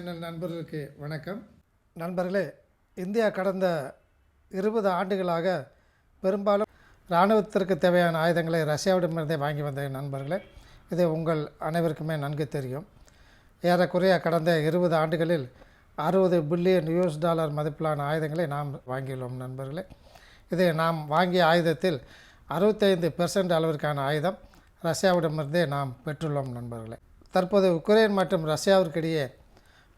Channel நண்பர்களுக்கு வணக்கம். நண்பர்களே இந்தியா கடந்த இருபது ஆண்டுகளாக பெரும்பாலும் இராணுவத்திற்கு தேவையான ஆயுதங்களை ரஷ்யாவிடமிருந்தே வாங்கி வந்த நண்பர்களே இது உங்கள் அனைவருக்குமே நன்கு தெரியும். ஏறக்குறைய கடந்த இருபது ஆண்டுகளில் அறுபது பில்லியன் யூஎஸ் டாலர் மதிப்பிலான ஆயுதங்களை நாம் வாங்கியுள்ளோம் நண்பர்களே. இது நாம் வாங்கிய ஆயுதத்தில் அறுபத்தைந்து பெர்சன்ட் அளவிற்கான ஆயுதம் ரஷ்யாவிடமிருந்தே நாம் பெற்றுள்ளோம் நண்பர்களே. தற்போது உக்ரைன் மற்றும் ரஷ்யாவிற்கிடையே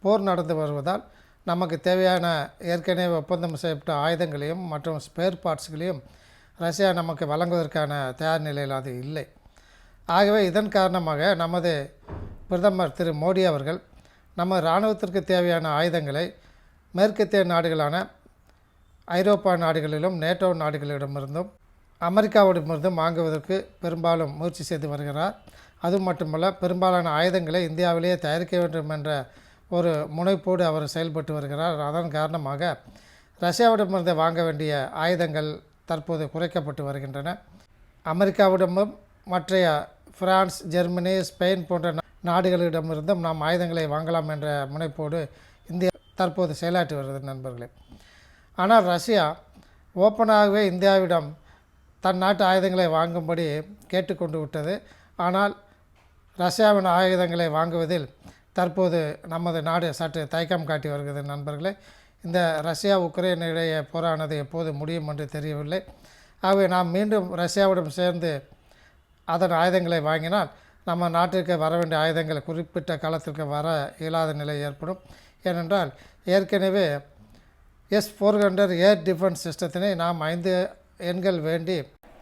போர் நடந்து வருவதால் நமக்கு தேவையான ஏற்கனவே ஒப்பந்தம் செய்யப்பட்ட ஆயுதங்களையும் மற்றும் ஸ்பேர் பார்ட்ஸ்களையும் ரஷ்யா நமக்கு வழங்குவதற்கான தயார் நிலையில் அது இல்லை. ஆகவே இதன் காரணமாக நமது பிரதமர் திரு மோடி அவர்கள் நம்ம இராணுவத்திற்கு தேவையான ஆயுதங்களை மேற்கத்திய நாடுகளான ஐரோப்பா நாடுகளிலும் நேட்டோ நாடுகளிடமிருந்தும் அமெரிக்காவிடமிருந்தும் வாங்குவதற்கு பெரும்பாலும் முயற்சி செய்து வருகிறார். அது மட்டுமல்ல பெரும்பாலான ஆயுதங்களை இந்தியாவிலேயே தயாரிக்க வேண்டும் என்ற ஒரு முனைப்போடு அவர் செயல்பட்டு வருகிறார். அதன் காரணமாக ரஷ்யாவிடமிருந்து வாங்க வேண்டிய ஆயுதங்கள் தற்போது குறைக்கப்பட்டு வருகின்றன. அமெரிக்காவிடமும் மற்றைய பிரான்ஸ் ஜெர்மனி ஸ்பெயின் போன்ற நாடுகளிடமிருந்தும் நாம் ஆயுதங்களை வாங்கலாம் என்ற முனைப்போடு இந்தியா தற்போது செயலாற்றி வருகிறது நண்பர்களே. ஆனால் ரஷ்யா ஓப்பனாகவே இந்தியாவிடம் தன் நாட்டு ஆயுதங்களை வாங்கும்படி கேட்டுக்கொண்டு விட்டது. ஆனால் ரஷ்யாவின் ஆயுதங்களை வாங்குவதில் தற்போது நமது நாடு சற்று தயக்கம் காட்டி வருகிறது நண்பர்களே. இந்த ரஷ்யா உக்ரைன் இடையே போரானது எப்போது முடியும் என்று தெரியவில்லை. ஆகவே நாம் மீண்டும் ரஷ்யாவுடன் சேர்ந்து அதன் ஆயுதங்களை வாங்கினால் நம்ம நாட்டிற்கு வர வேண்டிய ஆயுதங்கள் குறிப்பிட்ட காலத்திற்கு வர இயலாத நிலை ஏற்படும். ஏனென்றால் ஏற்கனவே S four hundred air defence சிஸ்டத்தினை நாம் ஐந்து எண்கள் வேண்டி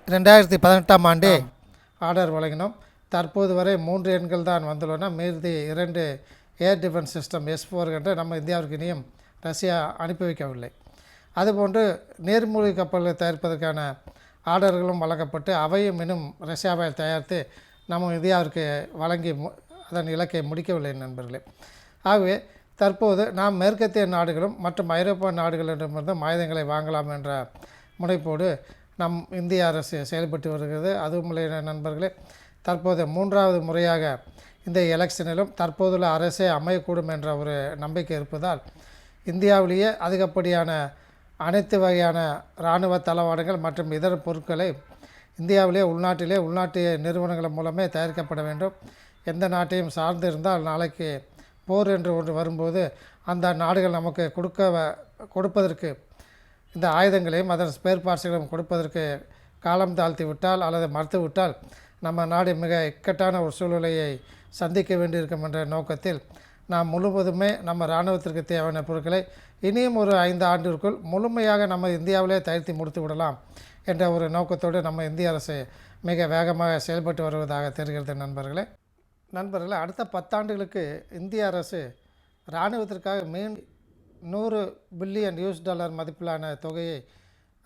ரெண்டாயிரத்தி பதினெட்டாம் ஆண்டே ஆர்டர் வழங்கினோம். தற்போது வரை மூன்று எண்கள் தான் வந்துள்ளன. மீதி இரண்டு air defence system S four என்று நம்ம இந்தியாவிற்கு இனியும் ரஷ்யா அனுப்பி வைக்கவில்லை. அதுபோன்று நீர்மூழ்கி கப்பல்களை தயாரிப்பதற்கான ஆர்டர்களும் வழங்கப்பட்டு அவையும் இன்னும் ரஷ்யாவால் தயாரித்து நம்ம இந்தியாவிற்கு வழங்கி மு- அதன் இலக்கை முடிக்கவில்லை நண்பர்களே. ஆகவே தற்போது நாம் மேற்கத்திய நாடுகளும் மற்றும் ஐரோப்பிய நாடுகளிடமிருந்தும் ஆயுதங்களை வாங்கலாம் என்ற முனைப்போடு நம் இந்திய அரசு செயல்பட்டு வருகிறது. அதுவும் இல்லை நண்பர்களே தற்போது மூன்றாவது முறையாக இந்த எலெக்ஷனிலும் தற்போதுள்ள அரசே அமையக்கூடும் என்ற ஒரு நம்பிக்கை இருப்பதால் இந்தியாவிலேயே அதிகப்படியான அனைத்து வகையான இராணுவ தளவாடங்கள் மற்றும் இதர பொருட்களை இந்தியாவிலே உள்நாட்டிலே உள்நாட்டு நிறுவனங்கள் மூலமே தயாரிக்கப்பட வேண்டும். எந்த நாட்டையும் சார்ந்து இருந்தால் நாளைக்கு போர் என்று ஒன்று வரும்போது அந்த நாடுகள் நமக்கு கொடுக்க வ- கொடுப்பதற்கு இந்த ஆயுதங்களையும் அதன் ஸ்பேர் பார்ட்ஸ்களையும் கொடுப்பதற்கு காலம் தாழ்த்தி விட்டால் அல்லது மறுத்து விட்டால் நம்ம நாடு மிக இக்கட்டான ஒரு சூழ்நிலையை சந்திக்க வேண்டியிருக்கும் என்ற நோக்கத்தில் நாம் முழுவதுமே நம்ம இராணுவத்திற்கு தேவையான பொருட்களை இனியும் ஒரு ஐந்து ஆண்டிற்குள் முழுமையாக நம்ம இந்தியாவிலே தயாரித்து முடித்து விடலாம் என்ற ஒரு நோக்கத்தோடு நம்ம இந்திய அரசு மிக வேகமாக செயல்பட்டு வருவதாக தெரிகிறது நண்பர்களே. நண்பர்களே அடுத்த பத்தாண்டுகளுக்கு இந்திய அரசு இராணுவத்திற்காக மீன் நூறு பில்லியன் யூஎஸ் டாலர் மதிப்பிலான தொகையை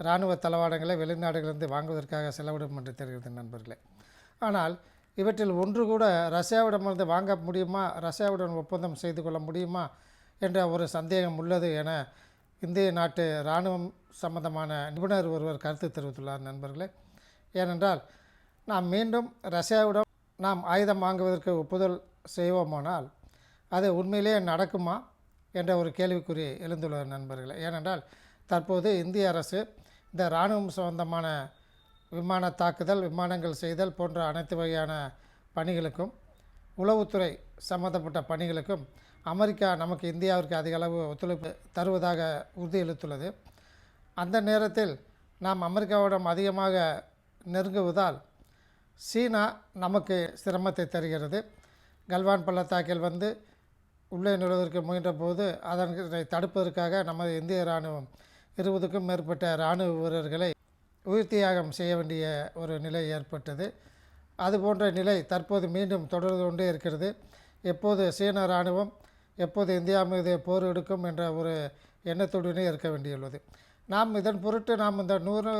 இராணுவ தளவாடங்களை வெளிநாடுகளிலிருந்து வாங்குவதற்காக செலவிடும் என்று தெரிகிறது நண்பர்களே. ஆனால் இவற்றில் ஒன்று கூட ரஷ்யாவிடமிருந்து வாங்க முடியுமா? ரஷ்யாவுடன் ஒப்பந்தம் செய்து கொள்ள முடியுமா? என்ற ஒரு சந்தேகம் உள்ளது என இந்திய நாட்டு இராணுவம் சம்பந்தமான நிபுணர் ஒருவர் கருத்து தெரிவித்துள்ளார் நண்பர்களே. ஏனென்றால் நாம் மீண்டும் ரஷ்யாவிடம் நாம் ஆயுதம் வாங்குவதற்கு ஒப்புதல் செய்வோமானால் அது உண்மையிலேயே நடக்குமா? என்ற ஒரு கேள்விக்குறி எழுந்துள்ளது நண்பர்களே. ஏனென்றால் தற்போது இந்திய அரசு இந்த இராணுவம் சம்பந்தமான விமான தாக்குதல் விமானங்கள் செய்தல் போன்ற அனைத்து வகையான பணிகளுக்கும் உளவுத்துறை சம்பந்தப்பட்ட பணிகளுக்கும் அமெரிக்கா நமக்கு இந்தியாவிற்கு அதிக அளவு ஒத்துழைப்பு தருவதாக உறுதியளித்துள்ளது. அந்த நேரத்தில் நாம் அமெரிக்காவிடம் அதிகமாக நெருங்குவதால் சீனா நமக்கு சிரமத்தை தருகிறது. கல்வான் பள்ளத்தாக்கில் வந்து உள்ளே நுழைவதற்கு முயன்ற போது அதனை தடுப்பதற்காக நமது இந்திய இராணுவம் இருபதுக்கும் மேற்பட்ட இராணுவ வீரர்களை உயிர் தியாகம் செய்ய வேண்டிய ஒரு நிலை ஏற்பட்டது. அது போன்ற நிலை தற்போது மீண்டும் தொடர்ந்து கொண்டே இருக்கிறது. எப்போது சீன இராணுவம் எப்போது இந்தியா மீது போர் எடுக்கும் என்ற ஒரு எண்ணத்துடனே இருக்க வேண்டியுள்ளது. நாம் இதன் பொருட்டு நாம் இந்த நூறு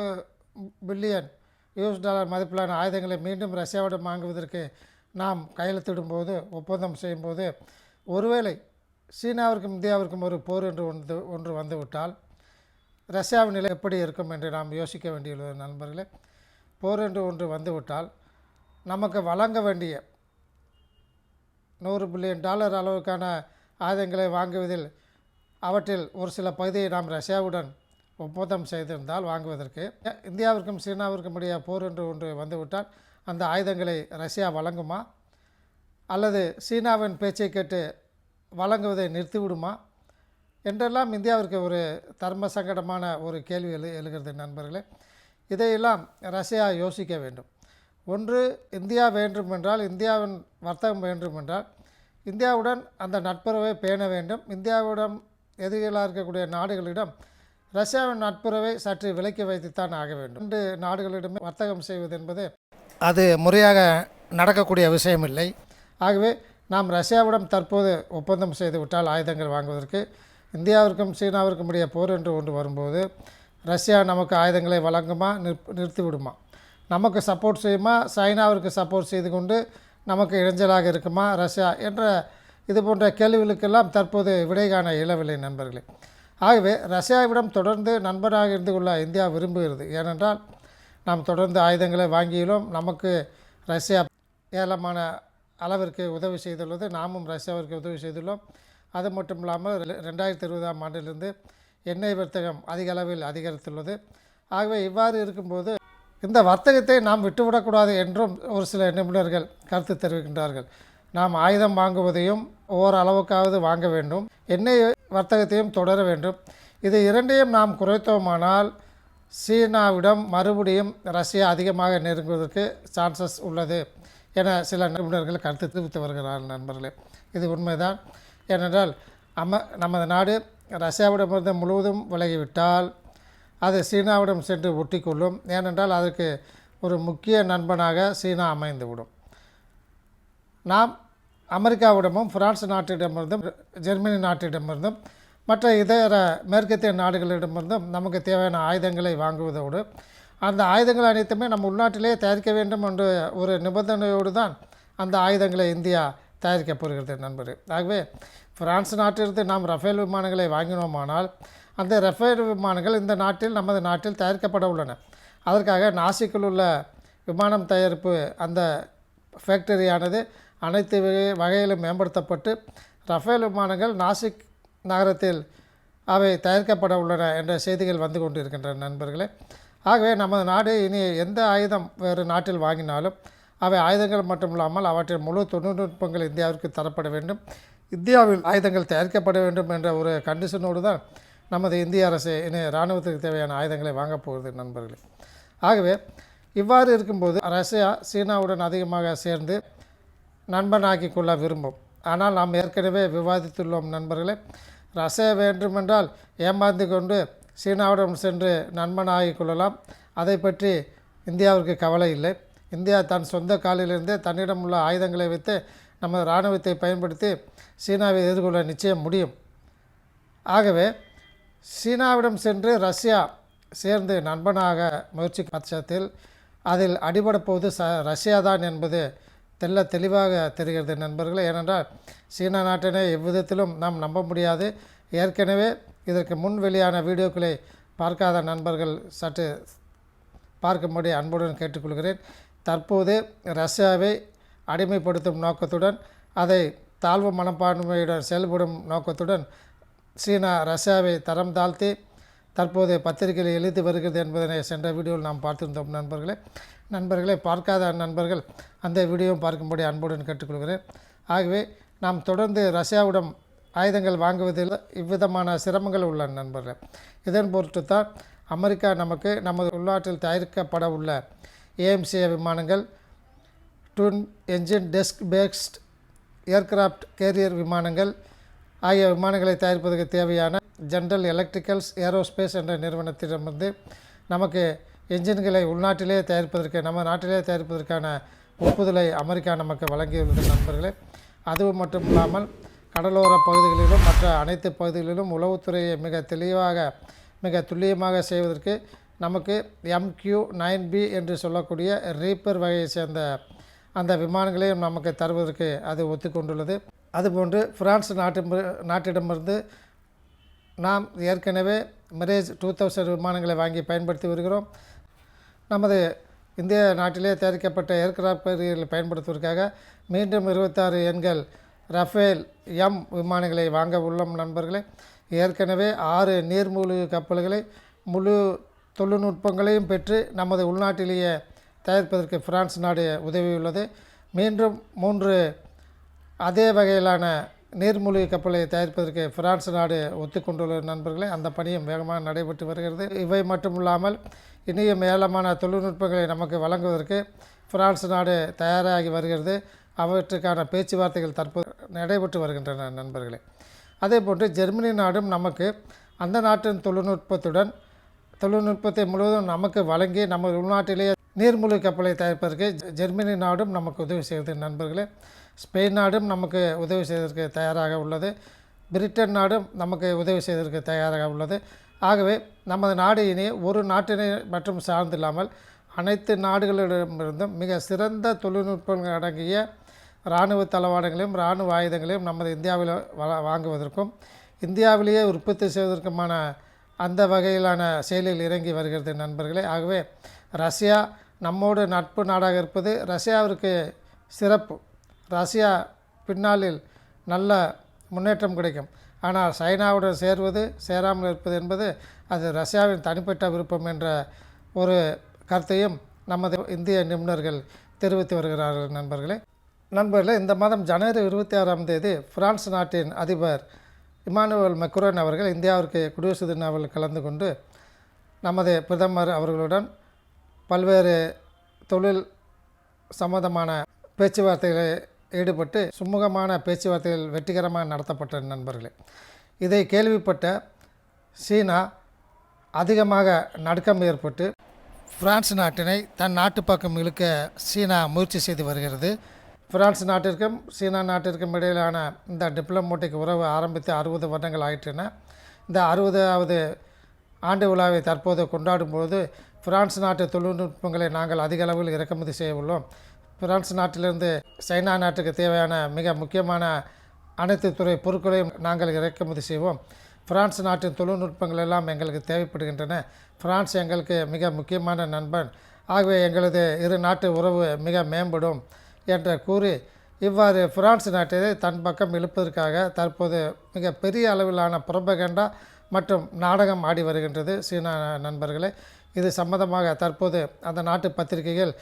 பில்லியன் யூஎஸ் டாலர் மதிப்பிலான ஆயுதங்களை மீண்டும் ரஷ்யாவிடம் வாங்குவதற்கு நாம் கையெழுத்திடும்போது ஒப்பந்தம் செய்யும்போது ஒருவேளை சீனாவிற்கும் இந்தியாவிற்கும் ஒரு போர் என்று ஒன்று ஒன்று வந்துவிட்டால் ரஷ்யாவின் நிலை எப்படி இருக்கும் என்று நாம் யோசிக்க வேண்டியுள்ளது நண்பர்களே. போர் என்று ஒன்று வந்துவிட்டால் நமக்கு வழங்க வேண்டிய நூறு பில்லியன் டாலர் அளவுக்கான ஆயுதங்களை வாங்குவதில் அவற்றில் ஒரு சில பகுதியை நாம் ரஷ்யாவுடன் ஒப்பந்தம் செய்திருந்தால் வாங்குவதற்கு இந்தியாவிற்கும் சீனாவிற்கும் இடையே போர் என்று ஒன்று வந்துவிட்டால் அந்த ஆயுதங்களை ரஷ்யா வழங்குமா? அல்லது சீனாவின் பேச்சை கேட்டு வழங்குவதை நிறுத்திவிடுமா? என்றெல்லாம் இந்தியாவிற்கு ஒரு தர்ம சங்கடமான ஒரு கேள்வி எழு எழுகிறது நண்பர்களே. இதையெல்லாம் ரஷ்யா யோசிக்க வேண்டும். ஒன்று இந்தியா வேண்டுமென்றால் இந்தியாவின் வர்த்தகம் வேண்டுமென்றால் இந்தியாவுடன் அந்த நட்புறவை பேண வேண்டும். இந்தியாவிடம் எதிரிகளாக இருக்கக்கூடிய நாடுகளிடம் ரஷ்யாவின் நட்புறவை சற்று விலக்கி வைத்துத்தான் ஆக வேண்டும். ரெண்டு நாடுகளிடமே வர்த்தகம் செய்வது என்பது அது முறையாக நடக்கக்கூடிய விஷயமில்லை. ஆகவே நாம் ரஷ்யாவிடம் தற்போது ஒப்பந்தம் செய்து விட்டால் ஆயுதங்கள் வாங்குவதற்கு இந்தியாவிற்கும் சீனாவிற்கும் இடையே போர் என்று ஒன்று வரும்போது ரஷ்யா நமக்கு ஆயுதங்களை வழங்குமா நிறுத்தி விடுமா? நமக்கு சப்போர்ட் செய்யுமா? சைனாவிற்கு சப்போர்ட் செய்து கொண்டு நமக்கு இடைஞ்சலாக இருக்குமா? ரஷ்யா என்ற இது போன்ற கேள்விகளுக்கெல்லாம் தற்போது விடை காண இயலவில்லை நண்பர்களே. ஆகவே ரஷ்யாவிடம் தொடர்ந்து நண்பராக இருந்து கொள்ள இந்தியா விரும்புகிறது. ஏனென்றால் நாம் தொடர்ந்து ஆயுதங்களை வாங்கியுள்ளோம். நமக்கு ரஷ்யா ஏலமான அளவிற்கு உதவி செய்துள்ளது. நாமும் ரஷ்யாவிற்கு உதவி செய்துள்ளோம். அது மட்டும் இல்லாமல் ரெ- ரெண்டாயிரத்தி இருபதாம் ஆண்டிலிருந்து எண்ணெய் வர்த்தகம் அதிக அளவில் அதிகரித்துள்ளது. ஆகவே இவ்வாறு இருக்கும்போது இந்த வர்த்தகத்தை நாம் விட்டுவிடக்கூடாது என்றும் ஒரு சில நிபுணர்கள் கருத்து தெரிவிக்கின்றார்கள். நாம் ஆயுதம் வாங்குவதையும் ஓரளவுக்காவது வாங்க வேண்டும் எண்ணெய் வர்த்தகத்தையும் தொடர வேண்டும். இது இரண்டையும் நாம் குறைத்தோமானால் சீனாவிடம் மறுபடியும் ரஷ்யா அதிகமாக நெருங்குவதற்கு சான்சஸ் உள்ளது என சில நிபுணர்கள் கருத்து தெரிவித்து வருகிறார்கள் நண்பர்களே. இது உண்மைதான். ஏனென்றால் அம நமது நாடு ரஷ்யாவிடமிருந்து முழுவதும் விலகிவிட்டால் அது சீனாவிடம் சென்று ஒட்டிக்கொள்ளும். ஏனென்றால் அதற்கு ஒரு முக்கிய நண்பனாக சீனா அமைந்துவிடும். நாம் அமெரிக்காவிடமும் பிரான்ஸ் நாட்டிடமிருந்தும் ஜெர்மனி நாட்டிடமிருந்தும் மற்ற இதர மேற்கத்திய நாடுகளிடமிருந்தும் நமக்கு தேவையான ஆயுதங்களை வாங்குவதோடு அந்த ஆயுதங்கள் அனைத்துமே நம்ம உள்நாட்டிலேயே தயாரிக்க வேண்டும் என்ற ஒரு நிபந்தனையோடு தான் அந்த ஆயுதங்களை இந்தியா தயாரிக்கப்படுகிறது போகிறது ஆகவே பிரான்ஸ் நாட்டிலிருந்து நாம் ரஃபேல் விமானங்களை வாங்கினோமானால் அந்த ரஃபேல் விமானங்கள் இந்த நாட்டில் நமது நாட்டில் தயாரிக்கப்பட உள்ளன. அதற்காக நாசிக்கில் உள்ள விமானம் தயாரிப்பு அந்த ஃபேக்டரியானது அனைத்து வகையிலும் மேம்படுத்தப்பட்டு ரஃபேல் விமானங்கள் நாசிக் நகரத்தில் அவை தயாரிக்கப்பட உள்ளன என்ற செய்திகள் வந்து கொண்டிருக்கின்றன நண்பர்களே. ஆகவே நமது நாடு இனி எந்த ஆயுதம் வேறு நாட்டில் வாங்கினாலும் அவை ஆயுதங்கள் மட்டுமில்லாமல் அவற்றின் முழு தொழில்நுட்பங்கள் இந்தியாவிற்கு தரப்பட வேண்டும். இந்தியாவில் ஆயுதங்கள் தயாரிக்கப்பட வேண்டும் என்ற ஒரு கண்டிஷனோடு தான் நமது இந்திய அரசு இனி இராணுவத்துக்கு தேவையான ஆயுதங்களை வாங்கப் போகுது நண்பர்களே. ஆகவே இவ்வாறு இருக்கும்போது ரஷ்யா சீனாவுடன் அதிகமாக சேர்ந்து நண்பனாக்கி கொள்ள விரும்பும். ஆனால் நாம் ஏற்கனவே விவாதித்துள்ளோம் நண்பர்களே ரஷ்யா வேண்டுமென்றால் ஏமாந்து கொண்டு சீனாவுடன் சென்று நண்பனாகி கொள்ளலாம். அதை பற்றி இந்தியாவிற்கு கவலை இல்லை. இந்தியா தன் சொந்த காலிலிருந்தே தன்னிடம் உள்ள ஆயுதங்களை வைத்து நமது இராணுவத்தை பயன்படுத்தி சீனாவை எதிர்கொள்ள நிச்சயம் முடியும். ஆகவே சீனாவிடம் சென்று ரஷ்யா சேர்ந்து நண்பனாக முயற்சி பட்சத்தில் அதில் அடிபடப் போவது ச ரஷ்யா தான் என்பது தெல்ல தெளிவாக தெரிகிறது நண்பர்களே. ஏனென்றால் சீனா நாட்டினை எவ்விதத்திலும் நாம் நம்ப முடியாது. ஏற்கனவே இதற்கு முன் வெளியான வீடியோக்களை பார்க்காத நண்பர்கள் சற்று பார்க்கும்படி அன்புடன் கேட்டுக்கொள்கிறேன். தற்போது ரஷ்யாவை அடிமைப்படுத்தும் நோக்கத்துடன் அதை தாழ்வு மனப்பான்மையுடன் செயல்படும் நோக்கத்துடன் சீனா ரஷ்யாவை தரம் தாழ்த்தி தற்போது பத்திரிகையில் எழுதி வருகிறது என்பதனை சென்ற வீடியோவில் நாம் பார்த்திருந்தோம் நண்பர்களே. நண்பர்களே பார்க்காத நண்பர்கள் அந்த வீடியோவும் பார்க்கும்படி அன்புடன் கேட்டுக்கொள்கிறேன். ஆகவே நாம் தொடர்ந்து ரஷ்யாவிடம் ஆயுதங்கள் வாங்குவதில் இவ்விதமான சிரமங்கள் உள்ளன நண்பர்களே. இதன் பொருட்டு தான் அமெரிக்கா நமக்கு நமது உள்நாட்டில் தயாரிக்கப்பட உள்ள ஏஎம்சிஏ விமானங்கள் twin engine deck based aircraft carrier விமானங்கள் ஆகிய விமானங்களை தயாரிப்பதற்கு தேவையான ஜென்ரல் எலக்ட்ரிக்கல்ஸ் ஏரோஸ்பேஸ் என்ற நிறுவனத்திடமிருந்து நமக்கு என்ஜின்களை உள்நாட்டிலே தயாரிப்பதற்கு நம்ம நாட்டிலே தயாரிப்பதற்கான ஒப்புதலை அமெரிக்கா நமக்கு வழங்கியுள்ளது நண்பர்களே. அதுவும் மட்டும் இல்லாமல் கடலோர பகுதிகளிலும் மற்ற அனைத்து பகுதிகளிலும் உளவுத்துறையை மிக தெளிவாக மிக துல்லியமாக செய்வதற்கு நமக்கு எம்கியூ நைன் பி என்று சொல்லக்கூடிய ரீப்பர் வகையை சேர்ந்த அந்த விமானங்களையும் நமக்கு தருவதற்கு அது ஒத்துக்கொண்டுள்ளது. அதுபோன்று பிரான்ஸ் நாட்டு நாட்டிடமிருந்து நாம் ஏற்கனவே மிரேஜ் டூ தௌசண்ட் விமானங்களை வாங்கி பயன்படுத்தி வருகிறோம். நமது இந்திய நாட்டிலே தயாரிக்கப்பட்ட ஏர்கிராஃப்ட் கேரியர்களை பயன்படுத்துவதற்காக மீண்டும் இருபத்தாறு எண்கள் ரஃபேல் எம் விமானங்களை வாங்க உள்ளோம் நண்பர்களே. ஏற்கனவே ஆறு நீர்மூழ்கு கப்பல்களை முழு தொழில்நுட்பங்களையும் பெற்று நமது உள்நாட்டிலேயே தயாரிப்பதற்கு பிரான்ஸ் நாடு உதவியுள்ளது. மீண்டும் மூன்று அதே வகையிலான நீர்மூழ்கி கப்பலை தயாரிப்பதற்கு பிரான்ஸ் நாடு ஒத்துக்கொண்டுள்ள நண்பர்களே அந்த பணியும் வேகமாக நடைபெற்று வருகிறது. இவை மட்டும் இல்லாமல் இனியும் ஏலமான தொழில்நுட்பங்களை நமக்கு வழங்குவதற்கு பிரான்ஸ் நாடு தயாராகி வருகிறது. அவற்றுக்கான பேச்சுவார்த்தைகள் தற்போது நடைபெற்று வருகின்றன நண்பர்களே. அதேபோன்று ஜெர்மனி நாடும் நமக்கு அந்த நாட்டின் தொழில்நுட்பத்துடன் தொழில்நுட்பத்தை முழுவதும் நமக்கு வழங்கி நம்ம உள்நாட்டிலேயே நீர்மூழ்கி கப்பலை தயாரிப்பதற்கு ஜெர்மனி நாடும் நமக்கு உதவி செய்தது நண்பர்களே. ஸ்பெயின் நாடும் நமக்கு உதவி செய்வதற்கு தயாராக உள்ளது. பிரிட்டன் நாடும் நமக்கு உதவி செய்வதற்கு தயாராக உள்ளது. ஆகவே நமது நாடு இனி ஒரு நாட்டினை மற்றும் சார்ந்தில்லாமல் அனைத்து நாடுகளிடமிருந்தும் மிக சிறந்த தொழில்நுட்பங்கள் அடங்கிய இராணுவ தளவாடங்களையும் இராணுவ ஆயுதங்களையும் நமது இந்தியாவில் வ- வாங்குவதற்கும் இந்தியாவிலேயே உற்பத்தி செய்வதற்குமான அந்த வகையிலான செயலில் இறங்கி வருகிறது நண்பர்களே. ஆகவே ரஷ்யா நம்மோடு நட்பு நாடாக இருப்பது ரஷ்யாவிற்கு சிறப்பு. ரஷ்யா பின்னாளில் நல்ல முன்னேற்றம் கிடைக்கும். ஆனால் சைனாவுடன் சேர்வது சேராமல் இருப்பது என்பது அது ரஷ்யாவின் தனிப்பட்ட விருப்பம் என்ற ஒரு கருத்தையும் நமது இந்திய நிபுணர்கள் தெரிவித்து வருகிறார்கள் நண்பர்களே. நண்பர்களே இந்த மாதம் ஜனவரி இருபத்தி ஆறாம் தேதி பிரான்ஸ் நாட்டின் அதிபர் இமானுவல் மெக்ரோன் அவர்கள் இந்தியாவிற்கு குடியரசு தினாவில் கலந்து கொண்டு நமது பிரதமர் அவர்களுடன் பல்வேறு தொழில் சம்மந்தமான பேச்சுவார்த்தைகளை ஈடுபட்டு சுமூகமான பேச்சுவார்த்தைகள் வெற்றிகரமாக நடத்தப்பட்ட நண்பர்களே. இதை கேள்விப்பட்ட சீனா அதிகமாக நடுக்கம் ஏற்பட்டு பிரான்ஸ் நாட்டினை தன் நாட்டு பக்கம் இழுக்க சீனா முயற்சி செய்து வருகிறது. பிரான்ஸ் நாட்டிற்கும் சீனா நாட்டிற்கும் இடையிலான இந்த டிப்ளமோட்டிக் உறவு ஆரம்பித்து அறுபது வருடங்கள் ஆயிற்றன இந்த அறுபதாவது ஆண்டு விழாவை தற்போது கொண்டாடும்போது பிரான்ஸ் நாட்டு தொழில்நுட்பங்களை நாங்கள் அதிக அளவில் இறக்குமதி செய்ய உள்ளோம் பிரான்ஸ் நாட்டிலிருந்து சைனா நாட்டுக்கு தேவையான மிக முக்கியமான அனைத்து துறை பொருட்களையும் நாங்கள் இறக்குமதி செய்வோம். பிரான்ஸ் நாட்டின் தொழில்நுட்பங்கள் எல்லாம் எங்களுக்கு தேவைப்படுகின்றன. பிரான்ஸ் எங்களுக்கு மிக முக்கியமான நண்பன். ஆகவே எங்களது இரு நாட்டு உறவு மிக மேம்படும். என்று கூறி இவ்வாறு பிரான்ஸ் நாட்டை தன் பக்கம் இழுப்பதற்காக தற்போது மிக பெரிய அளவிலான புறம்பகண்டா மற்றும் நாடகம் ஆடி வருகின்றது. சீனா நண்பர்களே இது சம்பந்தமாக தற்போது அந்த நாட்டு பத்திரிகைகள்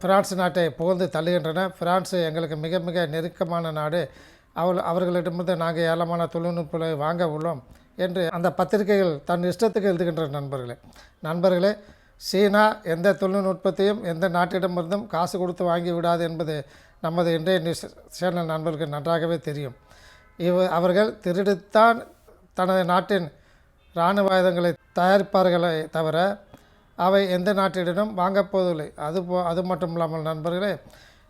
பிரான்ஸ் நாட்டை புகழ்ந்து தள்ளுகின்றன. பிரான்ஸ் எங்களுக்கு மிக மிக நெருக்கமான நாடு. அவள் அவர்களிடமிருந்து நாங்கள் ஏலமான தொழில்நுட்பங்களை வாங்க உள்ளோம் என்று அந்த பத்திரிகைகள் தன் இஷ்டத்துக்கு எழுதுகின்ற நண்பர்களே. நண்பர்களே சீனா எந்த தொழில்நுட்பத்தையும் எந்த நாட்டிடமிருந்தும் காசு கொடுத்து வாங்கி விடாது என்பது நமது இன்றைய நியூஸ் சேனல் நண்பர்களுக்கு நன்றாகவே தெரியும். இவ அவர்கள் திருடித்தான் தனது நாட்டின் இராணுவ ஆயுதங்களை தயாரிப்பார்களே தவிர அவை எந்த நாட்டிடனும் வாங்கப் போவதில்லை. அது போ அது மட்டும் இல்லாமல் நண்பர்களே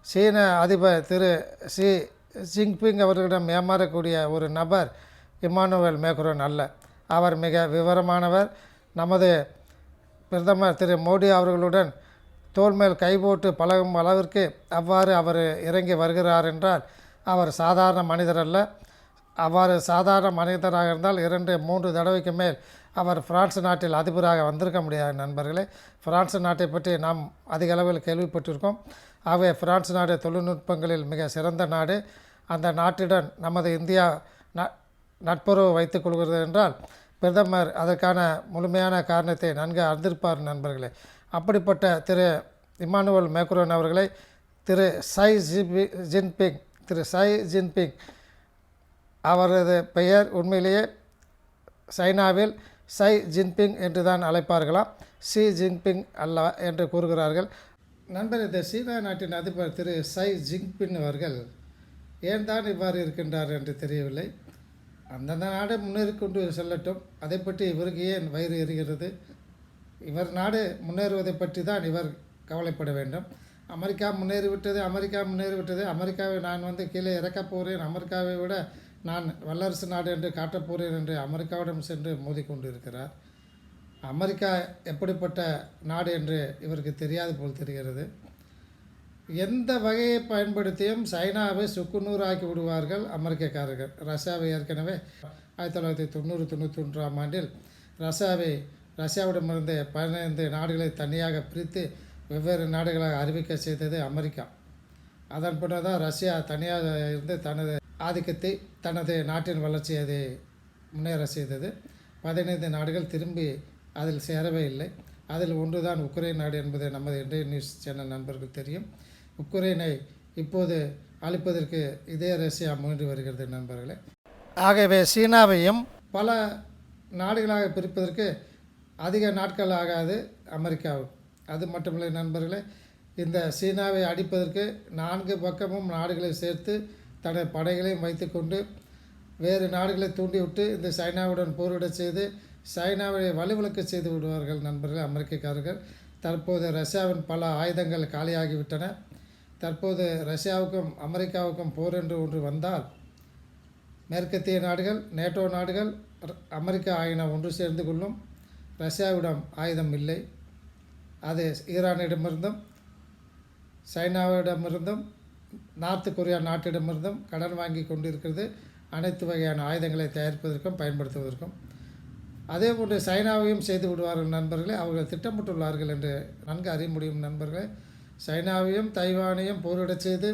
சீன அதிபர் திரு ஷி ஜின்பிங் அவர்களிடம் ஏமாறக்கூடிய ஒரு நபர் இமானுவேல் மேக்ரோன் அல்ல. அவர் மிக விவரமானவர். நமது பிரதமர் திரு மோடி அவர்களுடன் தோல் மேல் கைபோட்டு பழகும் அளவிற்கு அவ்வாறு அவர் இறங்கி வருகிறார் என்றால் அவர் சாதாரண மனிதர் அல்ல. அவ்வாறு சாதாரண மனிதராக இருந்தால் இரண்டு மூன்று தடவைக்கு மேல் அவர் பிரான்ஸ் நாட்டில் அதிபராக வந்திருக்க முடியாது நண்பர்களே. பிரான்ஸ் நாட்டை பற்றி நாம் அதிக அளவில் கேள்விப்பட்டிருக்கோம். ஆகவே பிரான்ஸ் நாடு தொழில்நுட்பங்களில் மிக சிறந்த நாடு. அந்த நாட்டுடன் நமது இந்தியா ந நட்புறவு வைத்துக் கொள்கிறது என்றால் பிரதமர் அதற்கான முழுமையான காரணத்தை நன்கு அறிந்திருப்பார் நண்பர்களே. அப்படிப்பட்ட திரு இமானுவல் மேக்ரோன் அவர்களை திரு சை ஜிபி ஜின்பிங் திரு சை ஜின்பிங் அவரது பெயர் உண்மையிலேயே சைனாவில் சை ஜின்பிங் என்று தான் அழைப்பார்களாம். ஷி ஜின்பிங் அல்ல என்று கூறுகிறார்கள். நண்பர் இந்த சீனா நாட்டின் அதிபர் திரு சை ஜின்பிங் அவர்கள் ஏன் தான் இவ்வாறு இருக்கின்றார் என்று தெரியவில்லை. அந்தந்த நாடு முன்னேறி கொண்டு செல்லட்டும். அதை பற்றி இவருக்கு ஏன் வயிறு எரிகிறது? இவர் நாடு முன்னேறுவதை பற்றி தான் இவர் கவலைப்பட வேண்டும். அமெரிக்கா முன்னேறிவிட்டது அமெரிக்கா முன்னேறிவிட்டது. அமெரிக்காவை நான் வந்து கீழே இறக்கப் போகிறேன் அமெரிக்காவை விட நான் வல்லரசு நாடு என்று காட்டப் போகிறேன் என்று அமெரிக்காவிடம் சென்று மோதிக்கொண்டு இருக்கிறார் அமெரிக்கா எப்படிப்பட்ட நாடு என்று இவருக்கு தெரியாது போல் தெரிகிறது. எந்த வகையை பயன்படுத்தியும் சைனாவை சுக்குநூறாக்கி விடுவார்கள் அமெரிக்கக்காரர்கள். ரஷ்யாவை ஏற்கனவே ஆயிரத்தி தொள்ளாயிரத்தி தொண்ணூறு தொண்ணூற்றி ஒன்றாம் ஆண்டில் ரஷ்யாவை ரஷ்யாவிடமிருந்து பதினைந்து நாடுகளை தனியாக பிரித்து வெவ்வேறு நாடுகளாக அறிவிக்க செய்தது அமெரிக்கா. அதன் பின்னர் தான் ரஷ்யா தனியாக இருந்து தனது ஆதிக்கத்தை தனது நாட்டின் வளர்ச்சியை அது முன்னேற செய்தது. பதினைந்து நாடுகள் திரும்பி அதில் சேரவே இல்லை. அதில் ஒன்றுதான் உக்ரைன் நாடு என்பது நமது இன்றைய நியூஸ் சேனல் நண்பர்கள் தெரியும். உக்ரைனை இப்போது அழிப்பதற்கு இதே ரஷ்யா முயன்று வருகிறது நண்பர்களே. ஆகவே சீனாவையும் பல நாடுகளாக பிரிப்பதற்கு அதிக நாட்கள் ஆகாது அமெரிக்காவும். அது மட்டுமில்லை நண்பர்களே இந்த சீனாவை அடிப்பதற்கு நான்கு பக்கமும் நாடுகளை சேர்த்து தனது படைகளையும் வைத்துக்கொண்டு வேறு நாடுகளை தூண்டிவிட்டு இந்த சைனாவுடன் போரிடச் செய்து சைனாவை வலுவிழக்க செய்து விடுவார்கள் நண்பர்கள் அமெரிக்கக்காரர்கள். தற்போது ரஷ்யாவின் பல ஆயுதங்கள் காலியாகிவிட்டன. தற்போது ரஷ்யாவுக்கும் அமெரிக்காவுக்கும் போர் என்று ஒன்று வந்தால் மேற்கத்திய நாடுகள் நேட்டோ நாடுகள் அமெரிக்கா ஆகியன ஒன்று சேர்ந்து கொள்ளும். ரஷ்யாவிடம் ஆயுதம் இல்லை. அது ஈரானிடமிருந்தும் சைனாவிடமிருந்தும் நார்த் கொரியா நாட்டிடமிருந்தும் கடன் வாங்கி கொண்டிருக்கிறது. அனைத்து வகையான ஆயுதங்களை தயாரிப்பதற்கும் பயன்படுத்துவதற்கும். அதே போன்று சைனாவையும் செய்து விடுவார்கள் நண்பர்களே. அவர்கள் திட்டமிட்டுள்ளார்கள் என்று நன்கு அறிய முடியும் நண்பர்களே. சைனாவையும் தைவானையும் போரிடச் செய்து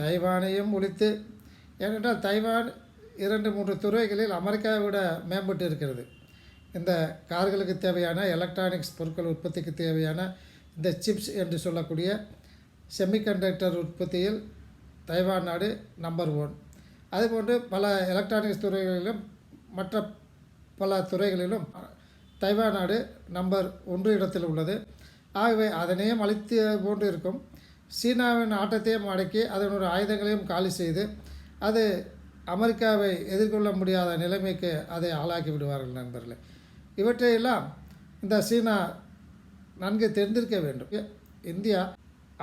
தைவானையும் ஒழித்து ஏனென்றால் தைவான் இரண்டு மூன்று துறைகளில் அமெரிக்காவை விட மேம்பட்டு இருக்கிறது. இந்த கார்களுக்கு தேவையான எலக்ட்ரானிக்ஸ் பொருட்கள் உற்பத்திக்கு தேவையான இந்த சிப்ஸ் என்று சொல்லக்கூடிய செமிகண்டக்டர் உற்பத்தியில் தைவான் நாடு நம்பர் ஒன் அதுபோன்று பல எலக்ட்ரானிக்ஸ் துறைகளிலும் மற்ற பல துறைகளிலும் தைவான் நாடு நம்பர் ஒன்று இடத்தில் உள்ளது. ஆகவே அதனையும் அழித்து போன்று இருக்கும் சீனாவின் ஆட்டத்தையும் அடக்கி அதனுடைய ஆயுதங்களையும் காலி செய்து அது அமெரிக்காவை எதிர்கொள்ள முடியாத நிலைமைக்கு அதை ஆளாக்கி விடுவார்கள் நண்பர்களே. இவற்றையெல்லாம் இந்த சீனா நன்கு தெரிந்திருக்க வேண்டும். இந்தியா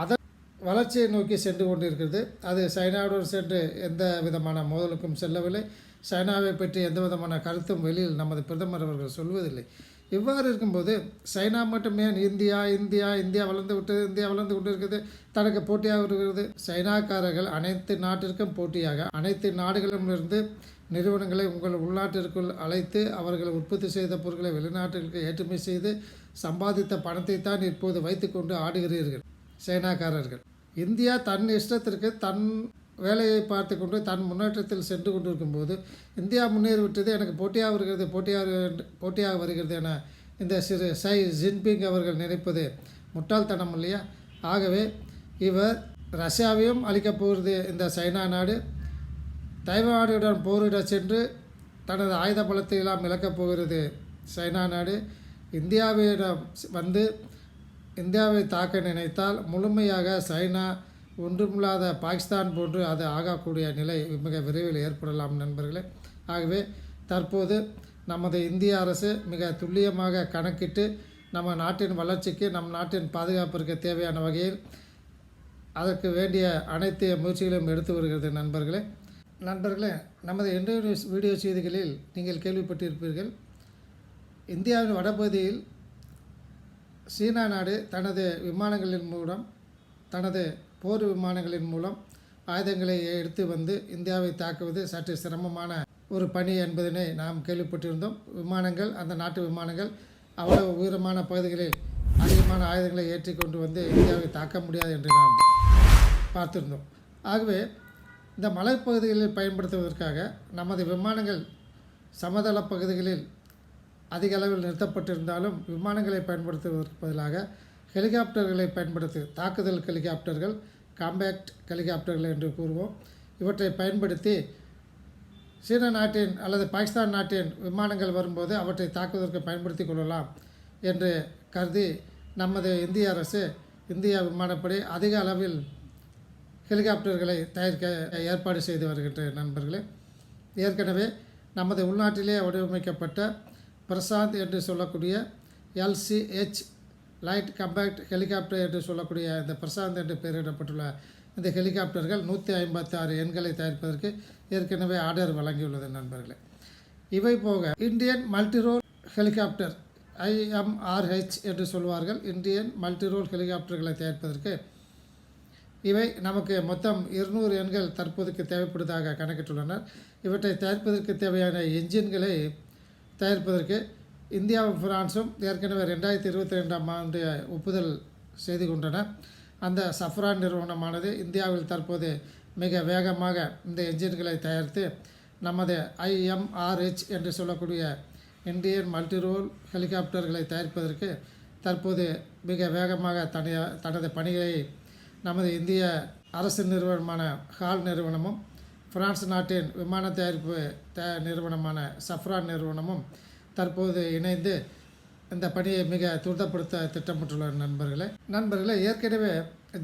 அதன் வளர்ச்சியை நோக்கி சென்று கொண்டிருக்கிறது. அது சைனாவுடன் சென்று எந்த விதமான மோதலுக்கும் செல்லவில்லை. சைனாவை பற்றி எந்த விதமான கருத்தும் வெளியில் நமது பிரதமர் அவர்கள் சொல்வதில்லை. இவ்வாறு இருக்கும்போது சைனா மட்டுமே இந்தியா இந்தியா இந்தியா வளர்ந்து விட்டது இந்தியா வளர்ந்து கொண்டிருக்கிறது? தனக்கு போட்டியாக இருக்கிறது. சைனாக்காரர்கள் அனைத்து நாட்டிற்கும் போட்டியாக அனைத்து நாடுகளிலுமிருந்து நிறுவனங்களை உங்கள் உள்நாட்டிற்குள் அழைத்து அவர்கள் உற்பத்தி செய்த பொருட்களை வெளிநாட்டிற்கு ஏற்றுமதி செய்து சம்பாதித்த பணத்தை தான் இப்போது வைத்துக்கொண்டு ஆடுகிறீர்கள் சைனாக்காரர்கள். இந்தியா தன் இஷ்டத்திற்கு தன் வேலையை பார்த்து கொண்டு தன் முன்னேற்றத்தில் சென்று கொண்டிருக்கும் போது இந்தியா முன்னேறிவிட்டது எனக்கு போட்டியாக வருகிறது போட்டியாக போட்டியாக வருகிறது என இந்த சிறு சை ஜின்பிங் அவர்கள் நினைப்பது முட்டாள்தனம் இல்லையா? ஆகவே இவர் ரஷ்யாவையும் அழிக்கப் போகிறது. இந்த சைனா நாடு தைவானுடன் போரிட சென்று தனது ஆயுத பலத்தை எல்லாம் இழக்கப் போகிறது. சைனா நாடு இந்தியாவிடம் வந்து இந்தியாவை தாக்க நினைத்தால் முழுமையாக சைனா ஒன்றுமில்லாத பாகிஸ்தான் போன்று அது ஆகக்கூடிய நிலை மிக விரைவில் ஏற்படலாம் நண்பர்களே. ஆகவே தற்போது நமது இந்திய அரசு மிக துல்லியமாக கணக்கிட்டு நம்ம நாட்டின் வளர்ச்சிக்கு நம் நாட்டின் பாதுகாப்பிற்கு தேவையான வகையில் அதற்கு வேண்டிய அனைத்து முயற்சிகளையும் எடுத்து வருகிறது நண்பர்களே. நண்பர்களே நமது இன்றைய நியூஸ் வீடியோ செய்திகளில் நீங்கள் கேள்விப்பட்டிருப்பீர்கள். இந்தியாவின் வடபகுதியில் சீனா நாடு தனது விமானங்களின் மூலம் தனது போர் விமானங்களின் மூலம் ஆயுதங்களை எடுத்து வந்து இந்தியாவை தாக்குவது சற்று சிரமமான ஒரு பணி என்பதனை நாம் கேள்விப்பட்டிருந்தோம். விமானங்கள் அந்த நாட்டு விமானங்கள் அவ்வளவு உயரமான பகுதிகளில் அதிகமான ஆயுதங்களை ஏற்றி கொண்டு வந்து இந்தியாவை தாக்க முடியாது என்று நாம் பார்த்திருந்தோம். ஆகவே இந்த மலைப்பகுதிகளில் பயன்படுத்துவதற்காக நமது விமானங்கள் சமதள பகுதிகளில் அதிக அளவில் நிறுத்தப்பட்டிருந்தாலும் விமானங்களை பயன்படுத்துவதற்கு பதிலாக ஹெலிகாப்டர்களை பயன்படுத்தி தாக்குதல் ஹெலிகாப்டர்கள் காம்பேக்ட் ஹெலிகாப்டர்கள் என்று கூறுவோம். இவற்றை பயன்படுத்தி சீன நாட்டின் அல்லது பாகிஸ்தான் நாட்டின் விமானங்கள் வரும்போது அவற்றை தாக்குவதற்கு பயன்படுத்தி கொள்ளலாம் என்று கருதி நமது இந்திய அரசு இந்திய விமானப்படை அதிக அளவில் ஹெலிகாப்டர்களை தயாரிக்க ஏற்பாடு செய்து வருகின்ற நண்பர்களே. ஏற்கனவே நமது உள்நாட்டிலே வடிவமைக்கப்பட்ட பிரசாந்த் என்று சொல்லக்கூடிய எல்சிஹெச் லைட் கம்பேக்ட் ஹெலிகாப்டர் என்று சொல்லக்கூடிய இந்த பிரசாந்த் என்று பெயரிடப்பட்டுள்ள இந்த ஹெலிகாப்டர்கள் நூற்றி ஐம்பத்தி ஆறு எண்களை தயாரிப்பதற்கு ஏற்கனவே ஆர்டர் வழங்கியுள்ளது நண்பர்களே. இவை போக இந்தியன் மல்டிரோல் ஹெலிகாப்டர் ஐஎம்ஆர்ஹெச் என்று சொல்வார்கள். இந்தியன் மல்டிரோல் ஹெலிகாப்டர்களை தயாரிப்பதற்கு இவை நமக்கு மொத்தம் இருநூறு எண்கள் தற்போதைக்கு தேவைப்படுவதாக கணக்கிட்டுள்ளனர். இவற்றை தயாரிப்பதற்கு தேவையான என்ஜின்களை தயாரிப்பதற்கு இந்தியாவும் பிரான்ஸும் ஏற்கனவே ரெண்டாயிரத்தி இருபத்தி ரெண்டாம் ஆண்டு ஒப்புதல் செய்து கொண்டன. அந்த சஃப்ரான் நிறுவனமானது இந்தியாவில் தற்போது மிக வேகமாக இந்த என்ஜின்களை தயாரித்து நமது ஐஎம்ஆர்ஹெச் என்று சொல்லக்கூடிய இந்தியன் மல்டிரோல் ஹெலிகாப்டர்களை தயாரிப்பதற்கு தற்போது மிக வேகமாக தனிய தனது பணிகளை நமது இந்திய அரசு நிறுவனமான ஹால் நிறுவனமும் பிரான்ஸ் நாட்டின் விமான தயாரிப்பு த நிறுவனமான சஃப்ரான் நிறுவனமும் தற்போது இணைந்து இந்த பணியை மிக துரிதப்படுத்த திட்டமிட்டுள்ள நண்பர்களே. நண்பர்களே ஏற்கனவே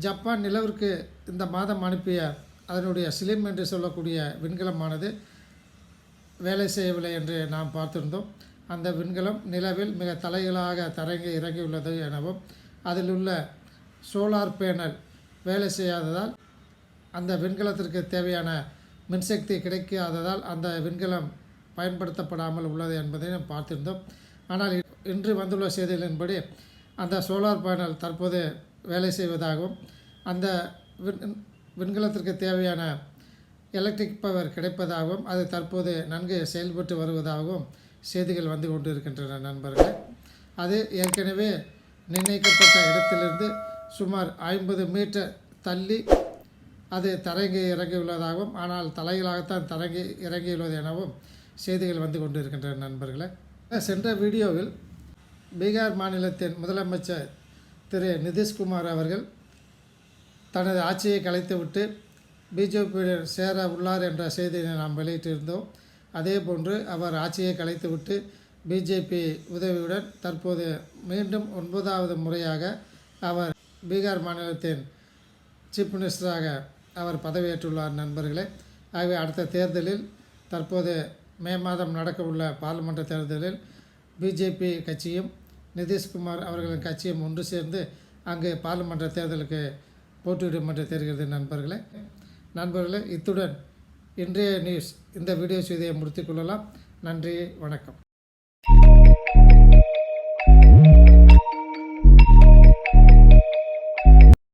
ஜப்பான் நிலவிற்கு இந்த மாதம் அனுப்பிய அதனுடைய சிலிம் என்று சொல்லக்கூடிய விண்கலமானது வேலை செய்யவில்லை என்று நாம் பார்த்திருந்தோம். அந்த விண்கலம் நிலவில் மிக தலைகளாக தரங்கி இறங்கியுள்ளது எனவும் அதில் உள்ள சோலார் பேனல் வேலை செய்யாததால் அந்த விண்கலத்திற்கு தேவையான மின்சக்தி கிடைக்காததால் அந்த விண்கலம் பயன்படுத்தப்படாமல் உள்ளது என்பதை நாம் பார்த்திருந்தோம். ஆனால் இன்று வந்துள்ள செய்திகளின்படி அந்த சோலார் பேனல் தற்போது வேலை செய்வதாகவும் அந்த விண் விண்கலத்திற்கு தேவையான எலக்ட்ரிக் பவர் கிடைப்பதாகவும் அது தற்போது நன்கு செயல்பட்டு வருவதாகவும் செய்திகள் வந்து கொண்டிருக்கின்றன நண்பர்கள். அது ஏற்கனவே நிர்ணயிக்கப்பட்ட இடத்திலிருந்து சுமார் ஐம்பது மீட்டர் தள்ளி அது தரங்கி இறங்கியுள்ளதாகவும் ஆனால் தலைகளாகத்தான் தரங்கி இறங்கியுள்ளது எனவும் செய்திகள் வந்து கொண்டிருக்கின்றன நண்பர்களே. சென்ற வீடியோவில் பீகார் மாநிலத்தின் முதலமைச்சர் திரு நிதிஷ்குமார் அவர்கள் தனது ஆட்சியை கலைத்துவிட்டு பிஜேபியுடன் சேர உள்ளார் என்ற செய்தியை நாம் வெளியிட்டிருந்தோம். அதே போன்று அவர் ஆட்சியை கலைத்துவிட்டு பிஜேபி உதவியுடன் தற்போது மீண்டும் ஒன்பதாவது முறையாக அவர் பீகார் மாநிலத்தின் சீஃப் மினிஸ்டராக அவர் பதவியேற்றுள்ளார் நண்பர்களே. ஆகவே அடுத்த தேர்தலில் தற்போது மே மாதம் நடக்கவுள்ள பாராளுமன்ற தேர்தலில் பிஜேபி கட்சியும் நிதிஷ்குமார் அவர்களின் கட்சியும் ஒன்று சேர்ந்து அங்கு பாராளுமன்ற தேர்தலுக்கு போட்டியிடும் என்று தெரிகிறது நண்பர்களே. நண்பர்களே இத்துடன் இன்றைய நியூஸ் இந்த வீடியோ செய்தியை முடித்துக்கொள்ளலாம் நன்றி வணக்கம்.